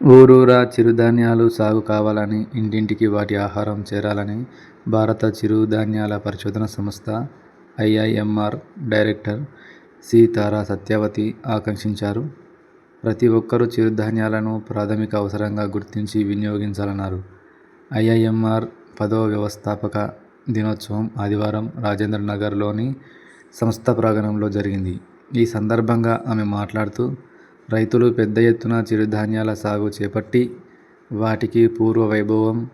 ఊరూరా చిరుధాన్యాలు సాగు కావాలని, ఇంటింటికి వాటి ఆహారం చేరాలని భారత చిరుధాన్యాల పరిశోధన సంస్థ IIMR director C. Tara Satyavathi ఆకాంక్షించారు. ప్రతి ఒక్కరూ చిరుధాన్యాలను ప్రాథమిక అవసరంగా గుర్తించి వినియోగించాలన్నారు. ఐఐఎంఆర్ పదో వ్యవస్థాపక దినోత్సవం ఆదివారం రాజేంద్ర నగర్లోని సంస్థ ప్రాంగణంలో జరిగింది. ఈ సందర్భంగా ఆమె మాట్లాడుతూ రైతులు పెద్ద ఎత్తున చిరుధాన్యాల సాగు చేపట్టి వాటికి పూర్వ వైభవం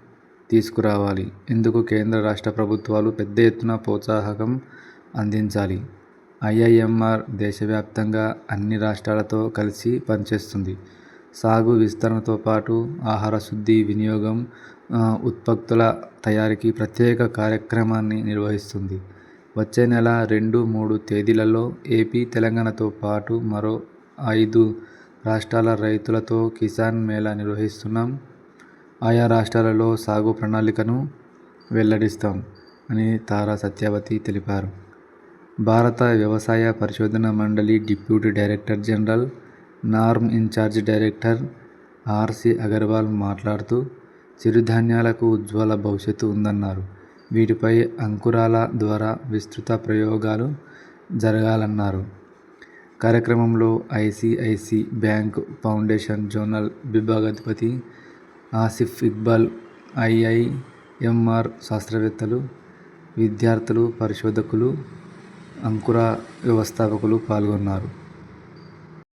తీసుకురావాలి. ఇందుకు కేంద్ర, రాష్ట్ర ప్రభుత్వాలు పెద్ద ఎత్తున ప్రోత్సాహకం అందించాలి. ఐఐఎంఆర్ దేశవ్యాప్తంగా అన్ని రాష్ట్రాలతో కలిసి పనిచేస్తుంది. సాగు విస్తరణతో పాటు ఆహార శుద్ధి, వినియోగం, ఉత్పత్తుల తయారీకి ప్రత్యేక కార్యక్రమాన్ని నిర్వహిస్తుంది. వచ్చే నెల రెండు, మూడు తేదీలలో ఏపీ, తెలంగాణతో పాటు మరో ఐదు రాష్ట్రాల రైతులతో కిసాన్ మేళా నిర్వహిస్తున్నాం. ఆయా రాష్ట్రాలలో సాగు ప్రణాళికను వెల్లడిస్తాం అని తారా సత్యవతి తెలిపారు. భారత వ్యవసాయ పరిశోధన మండలి deputy director general, NAARM incharge director R C Agarwal మాట్లాడుతూ చిరుధాన్యాలకు ఉజ్వల భవిష్యత్తు ఉందన్నారు. వీటిపై అంకురాల ద్వారా విస్తృత ప్రయోగాలు జరగాలన్నారు. కార్యక్రమంలో ఐసిఐసి బ్యాంక్ ఫౌండేషన్ జోనల్ విభాగాధిపతి ఆసిఫ్ ఇక్బాల్, ఐఐఎంఆర్ శాస్త్రవేత్తలు, విద్యార్థులు, పరిశోధకులు, అంకుర వ్యవస్థాపకులు పాల్గొన్నారు.